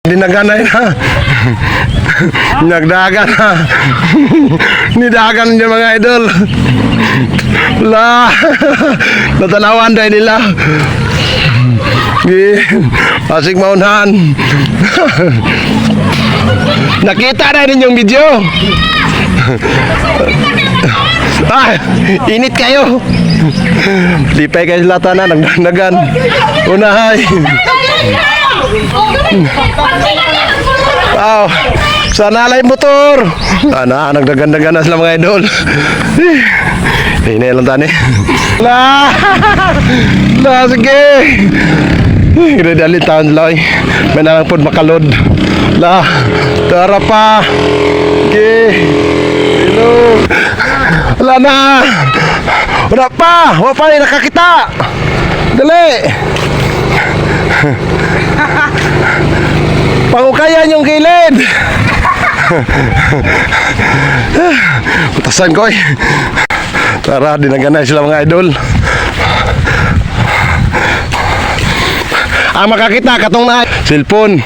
Dinaganay na. Nagdagan na. Nidagan niya mga idol. La. Natanawan tayo nila. Pasig maunhan. Nakita na ninyong video. Ah, init kayo. Lipay kayo sa lata na, nagdanagan. Unahay. Wow, sana alay motor. Ana, nagdagandagan na sila mga idol. Hinay lang tani. La! La, sige! Redali taon sila eh. May nalang pod makalod. La, tara pa. Sige. Hello. Wala na. Wala pa. Wala pa rin nakakita. Dali. Pangukayan yung gilid. Putasan ko eh. Tara, dinaganay sila mga idol. Ang makakita, katong na cellphone.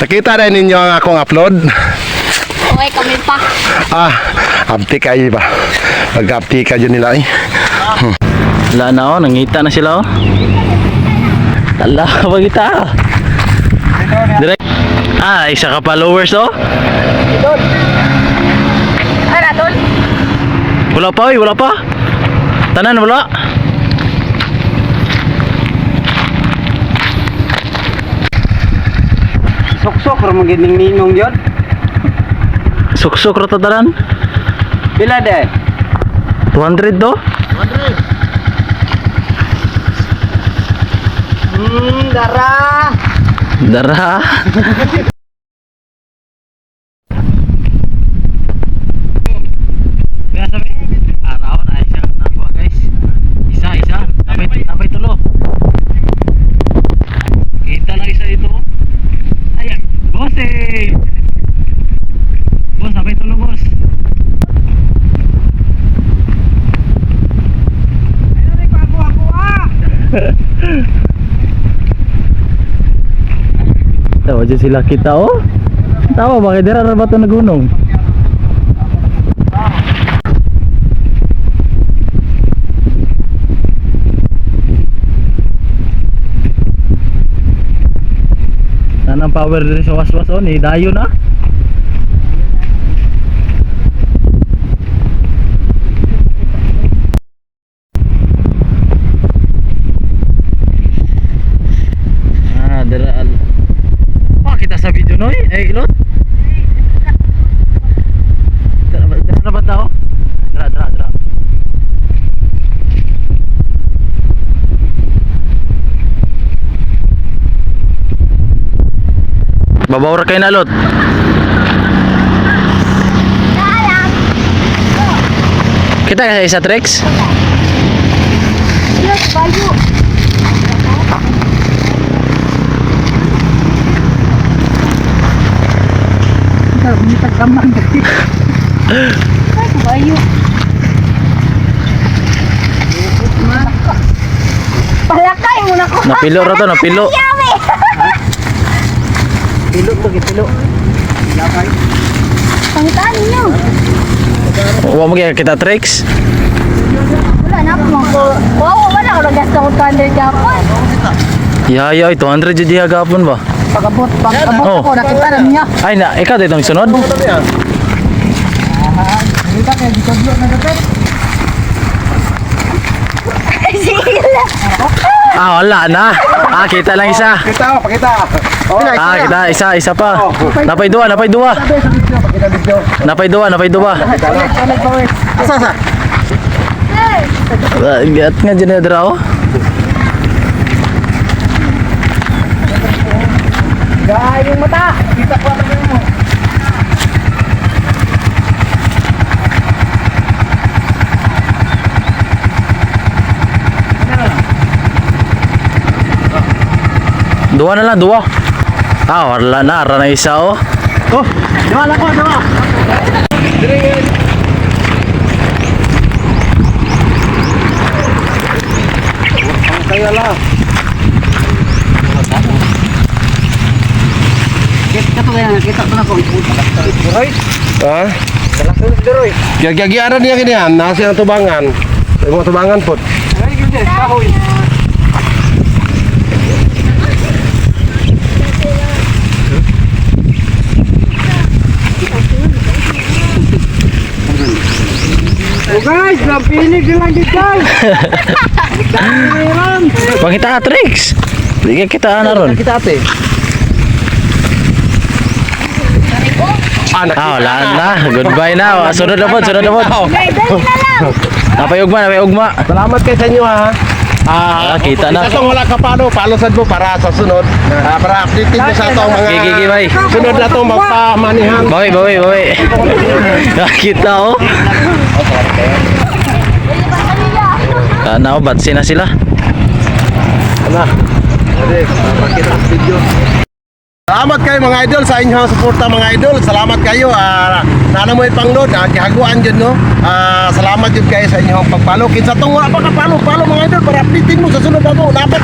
Nakita rin ninyo ang akong upload. Okay, kami pa. Ah, abti kayo ba? Mag-abti ka dyan nila eh. Wala na oh, nangita na sila oh. Tala, bagita. Direct. Ah, isa ka followers oh. Ano, tol? Wala pa oy, wala pa. Tanan wala. Sok-sok ra magining ninong yon. Suksok ra ta tanan. Pila de? 200 do. Hmm, dara. Dara. Kaya sabi, araw na isa na po guys. Isa, isa. Napay, napay tulo. Kita lang isa ito. Ayan, boss eh. Boss, napay tulo boss. Tawa dyan sila kita oh. Tawa bakit dira na ba ito nagunong? Nanang power din sa waswas oh, ni dayo na. Babawra kayo na lot. Kita kasi isa Trex? Yes, bayo. Ay, bayo. Palakay mo na ko. Napilo ra to, napilo. Yawi! Pilo to gitilo. Pangitaan ninyo. Wa mo kaya kita Trex? Wala na po ko. Wow, wala ko nagasta ko 200 kapon. Ya, ya, 200 jud diha gapon ba? Pagabot, pagabot Oh. ako, nakita na niya. Ay na, ikaw ditong sunod. Sige Ah, wala na. Ah, kita lang isa. Kita, pakita. Oh, Ah, kita isa, isa pa. Napay duwa, napay duwa. Napay duwa, napay duwa. Asa sa? Ah, Gat nga dyan na dra oh. Gayong mata. Kita ko Dua na lang, dua. Ah, wala na, ara na isa oh. Oh, dua lang po, dua. Kaya lang. Kita to kaya, kita to na ko. Ha? Gagyagiaran niya kini han, nasi ang tubangan. Imo tubangan put. Ay, gud, kahoy. Oh guys, lampinig lang dito guys. Damiran. Pakita ka, Trix. Hindi ka kita na ron. Kita ate. Ah, Ah, wala na. Goodbye na. Ah, Sunod na po, sunod na po. Napayugma, napayugma. Salamat kay sa inyo ha. Ah, kita na. Itong wala ka palo, palo sad mo para sa sunod. Ah, para update mo sa atong mga Gigi, gigi, bay. sunod na itong magpamanihan. Bawi, bawi, bawi. Nakita oh. Tanaw, batsi na sila. Video. Salamat kayo mga idol sa inyong suporta mga idol. Salamat kayo. Ah, nana mo ipangload, ah, gihaguan jud no. Ah, salamat jud kayo sa inyong pagpalo. Kinsa tong wala pa ka palo, palo mga idol para updatein mo sa sunod na to. Dapat